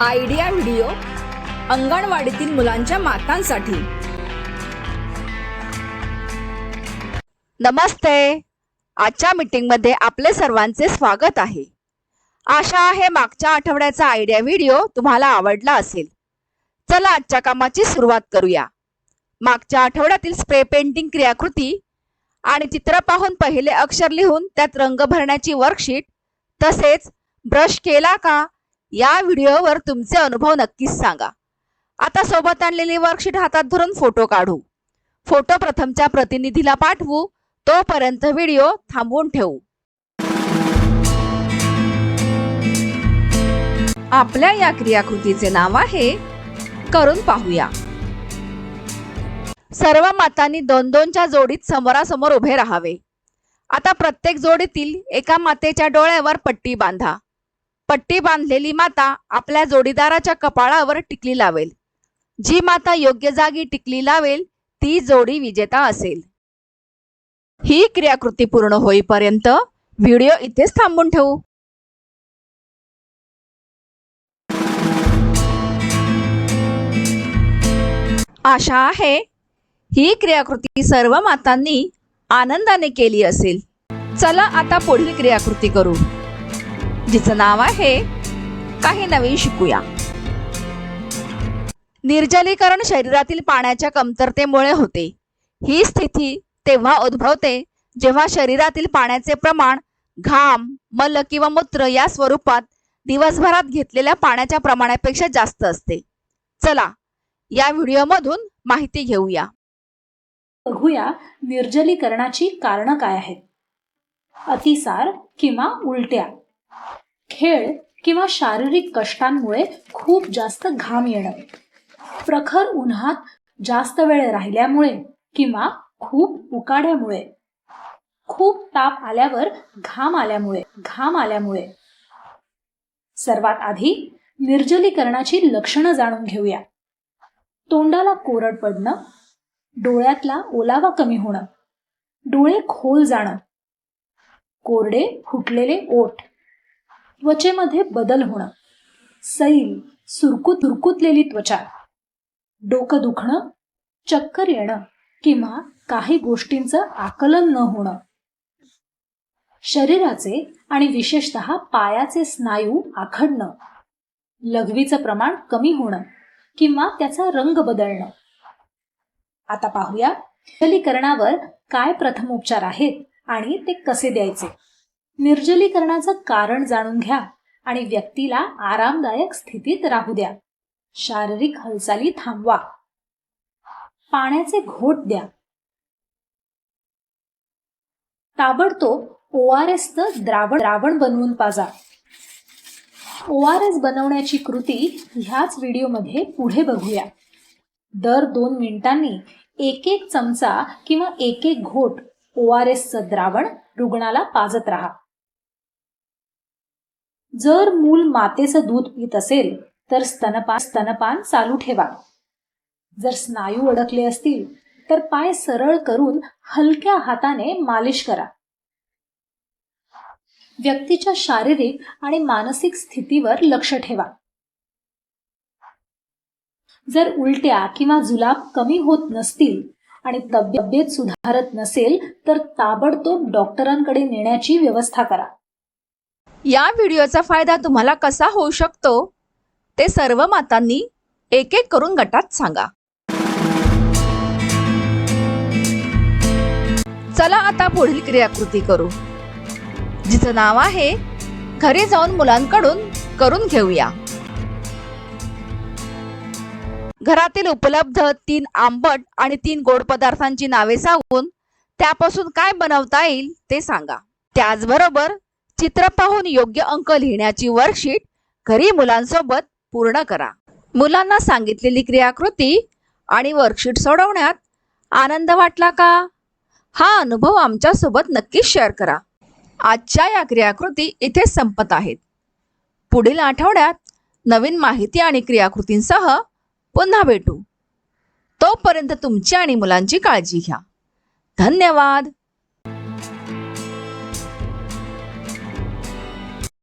Idea video अंगणवाडीतील मुलांच्या मातांसाठी. नमस्ते. आजच्या मीटिंगमध्ये आपले सर्वांचे स्वागत आहे. आशा आहे मागच्या आठवड्याचा आयडिया व्हिडिओ तुम्हाला आवडला असेल. चला आजच्या कामाची सुरुवात करूया. मागच्या आठवड्यातील स्प्रे पेंटिंग क्रियाकृती आणि चित्र पाहून पहिले अक्षर लिहून त्यात रंग भरण्याची वर्कशीट तसेच ब्रश केला का या व्हिडिओवर तुमचे अनुभव नक्कीच सांगा. आता सोबत आणलेली वर्कशीट हातात धरून फोटो काढू. फोटो प्रथमच्या प्रतिनिधीला पाठवू तोपर्यंत व्हिडिओ थांबवून ठेवू. आपल्या या क्रियाकृतीचे नाव आहे करून पाहूया. सर्व मातांनी दोन दोनच्या जोडीत समोरासमोर उभे राहावे. आता प्रत्येक जोडीतील एका मातेच्या डोळ्यावर पट्टी बांधा. पट्टी बांधलेली माता आपल्या जोडीदाराच्या कपाळावर टिकली लावेल. जी माता योग्य जागी टिकली लावेल ती जोडी विजेता असेल. ही क्रियाकृती पूर्ण होईपर्यंत व्हिडिओ इथेच थांबून ठेवू. आशा आहे ही क्रियाकृती सर्व मातांनी आनंदाने केली असेल. चला आता पुढील क्रियाकृती करू. जिचं नाव आहे काही नवीन शिकूया. निर्जलीकरण शरीरातील पाण्याच्या कमतरतेमुळे होते. ही स्थिती तेव्हा उद्भवते जेव्हा शरीरातील पाण्याचे प्रमाण घाम मल किंवा मूत्र या स्वरूपात दिवसभरात घेतलेल्या पाण्याच्या प्रमाणापेक्षा जास्त असते. चला या व्हिडिओमधून माहिती घेऊया. बघूया निर्जलीकरणाची कारणं काय आहेत. अतिसार किंवा उलट्या. खेळ किंवा शारीरिक कष्टांमुळे खूप जास्त घाम येणं. प्रखर उन्हात जास्त वेळ राहिल्यामुळे किंवा खूप उकाड्यामुळे. खूप ताप आल्यावर घाम आल्यामुळे घाम आल्यामुळे. सर्वात आधी निर्जलीकरणाची लक्षणं जाणून घेऊया. तोंडाला कोरड पडणं डोळ्यातला ओलावा कमी होणं डोळे खोल जाणं कोरडे फुटलेले ओठ. त्वचेमध्ये बदल होणं. सैल सुरकुत हुरकुतलेली त्वचा. डोकं दुखणं चक्कर येणं किंवा काही गोष्टींचं आकलन न होणं. शरीराचे आणि विशेषतः पायाचे स्नायू आखडणं. लघवीचं प्रमाण कमी होणं किंवा त्याचा रंग बदलणं. आता पाहूया निर्जलीकरणावर काय प्रथम उपचार आहेत आणि ते कसे द्यायचे? निर्जलीकरणाचं कारण जाणून घ्या आणि व्यक्तीला आरामदायक स्थितीत राहू द्या. शारीरिक हालचाली थांबवा. पाण्याचे घोट द्या. ताबडतोब ओ आर एसचं द्रावण द्रावण बनवून पाजा. ओ आर एस बनवण्याची कृती ह्याच व्हिडिओमध्ये पुढे बघूया. दर दोन मिनिटांनी एक एक चमचा किंवा एक एक घोट ओ आर एसचं द्रावण रुग्णाला पाजत राहा. जर मूल मातेचं दूध पित असेल तर स्तनपान स्तनपान चालू ठेवा. जर स्नायू अडकले असतील तर पाय सरळ करून हलक्या हाताने मालिश करा. व्यक्तीच्या शारीरिक आणि मानसिक स्थितीवर लक्ष ठेवा. जर उलट्या किंवा जुलाब कमी होत नसतील आणि तब्येत सुधारत नसेल तर ताबडतोब डॉक्टरांकडे नेण्याची व्यवस्था करा. या व्हिडिओचा फायदा तुम्हाला कसा होऊ शकतो ते सर्व मातांनी एक एक करून गटात सांगा. चला आता पुढील क्रियाकृती करू. जिचं नाव आहे घरी जाऊन मुलांकडून करून घेऊया. घरातील उपलब्ध तीन आंबट आणि तीन गोड पदार्थांची नावे सांगून त्यापासून काय बनवता येईल ते सांगा. त्याचबरोबर चित्र पाहून योग्य अंक लिहिण्याची वर्कशीट घरी मुलांसोबत पूर्ण करा. मुलांना सांगितलेली क्रियाकृती आणि वर्कशीट सोडवण्यात आनंद वाटला का? हा अनुभव आमच्यासोबत नक्कीच शेअर करा. आजच्या या क्रियाकृती इथे संपत आहेत. पुढील आठवड्यात नवीन माहिती आणि क्रियाकृतींसह पुन्हा भेटू. तोपर्यंत तुमची आणि मुलांची काळजी घ्या. धन्यवाद.